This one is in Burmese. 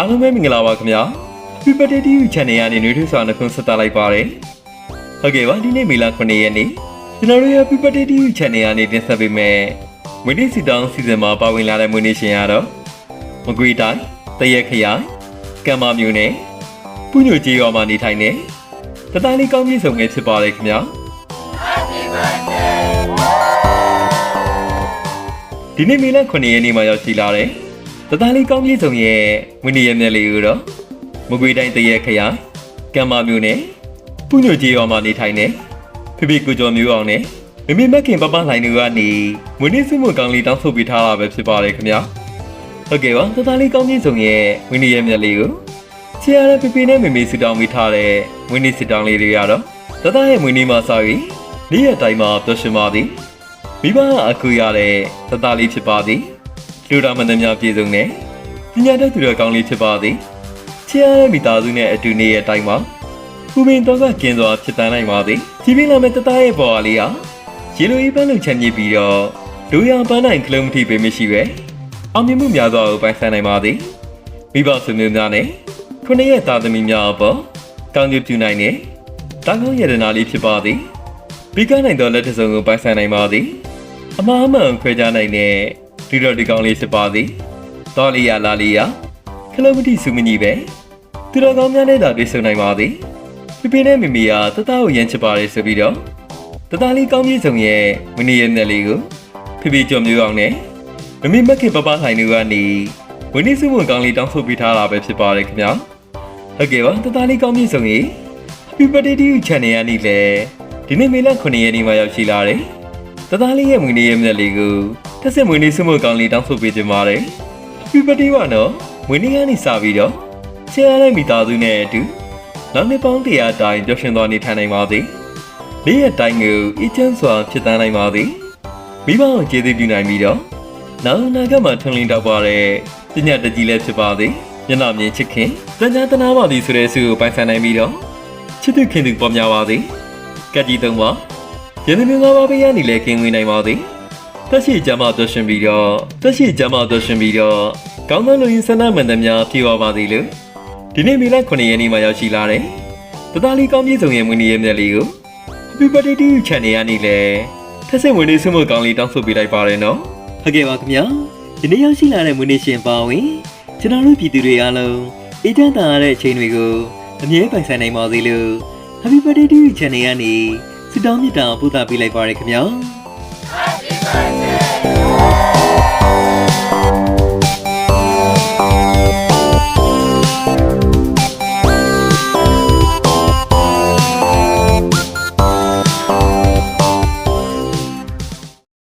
အားလုံးပဲမင်္ဂလာပါခင်ဗျာ Happy Birthday to you channel ကနေနှွေးထွေးစွာနှုတ်ခွန်းဆက်သလိုက်ပါတယ်ဟုတ်ကဲ့ပါဒီနေ့မေလ9ရက်နေ့ကျွန်တော်တို့ရဲ့ Happy Birthday to you channel ကနေတင်ဆက်ပေးမယ်မွေးနေ့စီတောင်းစီစဉ်မှာပါဝင်လာတဲ့မွေးနေ့ရှင်ကတော့မကွေတိုင်းတရက်ခရိုင်ကံမမျိုးနဲ့ပူညိုကြီးရွာမှာနေထိုင်နေတသားလေးကောင်းကြီးစုံငယ်ဖြစ်ပါတယ်ခင်ဗျာဒီနေ့မေလ9ရက်နေ့မှာရောက်ရှိလာတဲ့ တသားလေးကောင်းကြီးစုံရဲ့မွေးနေ့ရက်မြတ်လေးကိုတော့မကွေတိုင်းတရက်ခရိုင်ကံမမျိုးနဲ့ပူညိုကြီးရွာမှာနေထိုင်နေဖေဖေကိုကျော်မျိုးအောင်နဲ့မမေမက်ခင်ပပလှိုင်တို့ကနေမွေးနေ့စုမှုကောင်းလေးတောင်းဆိုပေးထားတာပဲဖြစ်ပါတယ်ခင်ဗျာဟုတ်ကဲ့ပါသသားလေးကောင်းကြီးစုံရဲ့ဝင်းနေရဲ့မြက်လေးကိုချီရတဲ့ပြပြနဲ့မေမေစစ်တောင်းမိထားတဲ့ဝင်းနေစစ်တောင်းလေးတွေကတော့သသားရဲ့ဝင်းနေမှာစားပြီးနေ့ရက်တိုင်းမှာပျော်ရွှင်ပါသည်မိဘအခုရတဲ့သသားလေးဖြစ်ပါသည် လူတော်မန္တများပြည်စုံနဲ့ပညာတတ်သူတော်ကောင်းလေးဖြစ်ပါသည်ချီရတဲ့မိသားစုနဲ့အတူနေ့ရက်တိုင်းမှာပူပင်တော့ကကင်းစွာဖြစ်တန်းနိုင်ပါသည်ဒီပြလာမဲ့သသားရဲ့ပေါ်အားလေးဟာရေလိုကြီးပန်းလုံချမ်းမြေ့ပြီးတော့လူရပန်းနိုင်ကလုံးမထိပေမရှိပဲအောင်မြင်မှုများစွာကိုပိုင်ဆိုင်နိုင်ပါသည်မိဘဆွေမျိုးများနဲ့ခုနှစ်ရက်သားသမီးများအပေါ်ကောင်းကျိုးပြုနိုင်တဲ့တာကောင်းရတနာလေးဖြစ်ပါသည်ပြီးကနိုင်သောလက်ထစုံကိုပိုင်ဆိုင်နိုင်ပါသည်အမှားအမှန်ခွဲခြားနိုင်တဲ့ ဒီတော်ဒီကောင်းလေးဖြစ်ပါသည်တော်လီယာလာလီယာခလုံးမတိစုမညီပဲသူတော်ကောင်းများနဲ့သာတွေ့ဆုံနိုင်ပါသည်ပြပြနဲ့မမီယာတသားကိုရမ်းချစ်ပါတယ်ဆိုပြီးတော့တသားလေးကောင်းကြီးစုံရဲ့မနီရဲ့နဲ့လေးကိုပြပြကြော်မျိုးအောင်နဲ့မမေမက်ခင်ပပလှိုင်တို့ကနေဝင်းနေစုဝန်ကောင်းလေးတောင်းဆိုပေးထားတာပဲဖြစ်ပါတယ်ခင်ဗျာဟုတ်ကဲ့ပါတသားလေးကောင်းပြီဆိုရင် Happy Birthday to you channel ကနေလည်းဒီနေ့မေလ9ရက်နေ့မှာရောက်ရှိလာတယ်တသားလေးရဲ့ဝင်းနေရဲ့မြက်လေးကို တက်ဆက်ဝင်းနေစုဝန်ကောင်းလေးတောင်းဆိုပေးကြပါတယ် Happy Birthday ပါနော်ဝင်းနေကနေစပြီးတော့ဆရာရဲ့မိသားစုနဲ့အတူနောက်နှစ်ပေါင်း100တိုင်ပျော်ရွှင်သွားနေထိုင်နိုင်ပါစေနေ့ရက်တိုင်းကိုအချမ်းစွာဖြစ်တန်းနိုင်ပါစေမိဘကိုကျေးဇူးပြုနိုင်ပြီးတော့နောက်နာကမှထွန်းလင်းတော့ပါတဲ့ပညာတကြီးလည်းဖြစ်ပါသည်မျက်နှာမြင်ချစ်ခင်တန်ကြာတနာပါသည်ဆိုတဲ့ဆုကိုပိုင်ဆိုင်နိုင်ပြီးတော့ချစ်သူခင်သူပေါ်များပါသည်ကက်ကြီးသုံးပါရင်းနှီးငါးပါးပေးရနေလဲကင်းဝင်နိုင်ပါသည် တက်ရှိကြမှာတွရှင်ပြီးတော့တက်ရှိကြမှာတွရှင်ပြီးတော့ကောင်းသောလူရင်းဆန္ဒမှန်သမျှပြေပါပါသည်လို့ဒီနေ့မေလ9ရက်နေ့မှာရောက်ရှိလာတဲ့တသားလေးကောင်းပြည့်စုံရဲ့မွေးနေ့ရဲ့မြတ်လေးကို Happy Birthday to you channel ကနေလည်းထက်ဆင့်ဝင်နေဆုမကောင်းလေးတောင်းဆိုပေးလိုက်ပါရနော်ဟုတ်ကဲ့ပါခင်ဗျာဒီနေ့ရောက်ရှိလာတဲ့မွေးနေ့ရှင်ပါဝင်ကျွန်တော်တို့ပြည်သူတွေအားလုံးအေးချမ်းသာရတဲ့အချိန်တွေကိုအမြဲပိုင်ဆိုင်နိုင်ပါစေလို့ Happy Birthday to you channel ကနေဆုတောင်းမေတ္တာပို့သပေးလိုက်ပါရခင်ဗျာ Sunday.